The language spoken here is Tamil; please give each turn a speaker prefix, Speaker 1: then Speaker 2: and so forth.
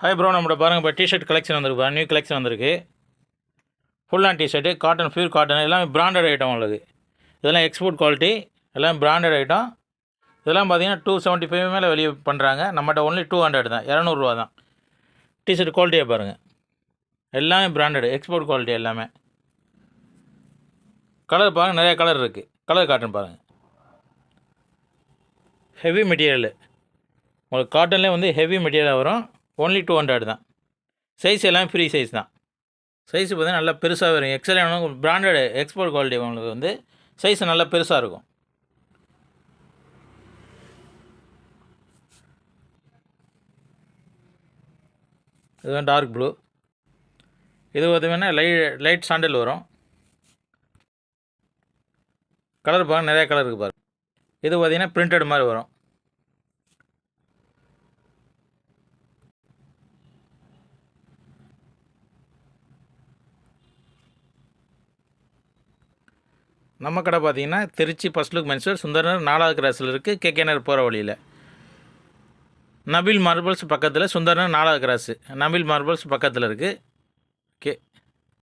Speaker 1: ஹாய் ப்ரோ நம்மளோட பாருங்கள் இப்போ டிஷர்ட் கலெக்ஷன் வந்திருக்கு நியூ கலெக்ஷன் வந்திருக்கு. Full on tshirt cotton pure cotton எல்லாமே பிராண்டட் ஐட்டம் உள்ளது. இதெல்லாம் எக்ஸ்போர்ட் குவாலிட்டி எல்லாம் பிராண்டட் ஐட்டம் இதெல்லாம் பார்த்தீங்கன்னா டூ செவன்ட்டி ஃபைவ் மேலே வெளியே பண்ணுறாங்க நம்மகிட்ட ஒன்லி டூ ஹண்ட்ரட் தான் இரநூறுவா தான். டிஷர்ட் குவாலிட்டியாக பாருங்கள் எல்லாமே பிராண்டட் எக்ஸ்போர்ட் குவாலிட்டி எல்லாமே. கலர் பாருங்கள் நிறையா கலர் இருக்குது கலர் காட்டன் பாருங்கள் ஹெவி மெட்டீரியலு உங்களுக்கு காட்டன்லேயே வந்து ஹெவி மெட்டீரியலாக வரும். ஒன்லி டூ ஹண்ட்ரட் தான். சைஸ் எல்லாம் ஃப்ரீ சைஸ் தான். சைஸ் பார்த்தீங்கன்னா நல்லா பெருசாக வரும் எக்ஸல் பிராண்டட் எக்ஸ்போர்ட் குவாலிட்டி உங்களுக்கு வந்து சைஸ் நல்லா பெருசாக இருக்கும். இதுதான் டார்க் ப்ளூ இது பார்த்தீங்கன்னா லை லைட் சாண்டல் வரும். கலர் பாருங்கள் நிறையா கலர் இருக்குது பாருங்கள் இது பார்த்தீங்கன்னா பிரிண்டட் மாதிரி வரும். நம்ம கடை பார்த்தீங்கன்னா Trichy first look menswear Sundaranar நாலாவது கிராஸில் இருக்குது கேகேனர் போகிற வழியில். நபில் மார்பிள்ஸ் பக்கத்தில் சுந்தரனர் நாலாவது கிராஸு. நபில் மார்பிள்ஸ் பக்கத்தில் இருக்குது கே